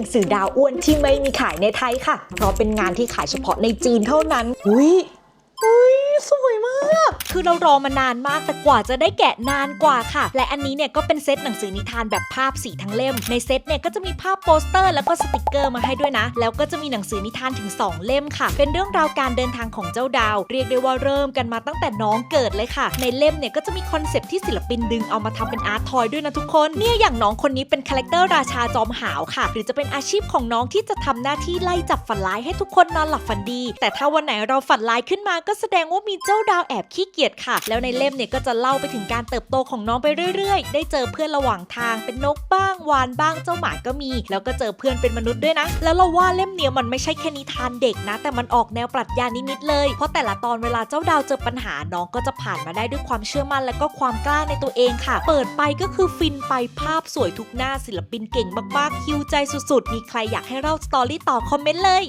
นังสือดาวอ้วนที่ไม่มีขายในไทยค่ะ เพราะเป็นงานที่ขายเฉพาะในจีนเท่านั้น อุ้ยอุ้ยสวยมาก คือเรารอมานานมากแต่กว่าจะได้แกะนานกว่าค่ะ และอันนี้เนี่ยก็เป็นเซตหนังสือนิทานแบบภาพสีทั้งเล่ม ในเซตเนี่ยก็จะมีภาพโปสเตอร์แล้วก็สติกเกอร์มาให้ด้วยนะ แล้วก็จะมีหนังสือนิทานถึง 2 เล่มค่ะ เป็นเรื่องราวการเดินทางของเจ้าดาว เรียกได้ว่าเริ่มกันมาตั้งแต่น้องเกิดเลยค่ะ ในเล่มเนี่ยก็จะมีคอนเซปที่ศิลปินดึงเอามาทำเป็นอาร์ตทอยด้วยนะทุกคน เนี่ยอย่างน้องคนนี้เป็นคาแรคเตอร์ราชาจอมหาวค่ะ หรือจะเป็นอาชีพของน้องที่จะทำหน้าที่ไล่จับฝันร้ายให้ทุกคนนอนหลับฝันดี แต่ถ้าวันไหนเราฝันร้ายขึ้นมาก็แสดงว่ามีเจ้าดาวแอบขี้เกียจค่ะ แล้วในเล่มเนี่ยก็จะเล่าไปถึงการเติบโตของน้องไปเรื่อยๆ ได้เจอเพื่อนระหว่างทางเป็นนกบ้างวานบ้างเจ้าหมาก็มี แล้วก็เจอเพื่อนเป็นมนุษย์ด้วยนะ แล้วเราว่าเล่มเนี้ยมันไม่ใช่แค่นิทานเด็กนะ แต่มันออกแนวปรัชญานิดๆเลย เพราะแต่ละตอนเวลาเจ้าดาวเจอปัญหาน้องก็จะผ่านมาได้ด้วยความเชื่อมั่นและก็ความกล้าในตัวเองค่ะ เปิดไปก็คือฟินไปภาพสวยทุกหน้าศิลปินเก่งมากๆคิวใจสุดๆ มีใครอยากให้เล่าสตอรี่ต่อคอมเมนต์เลย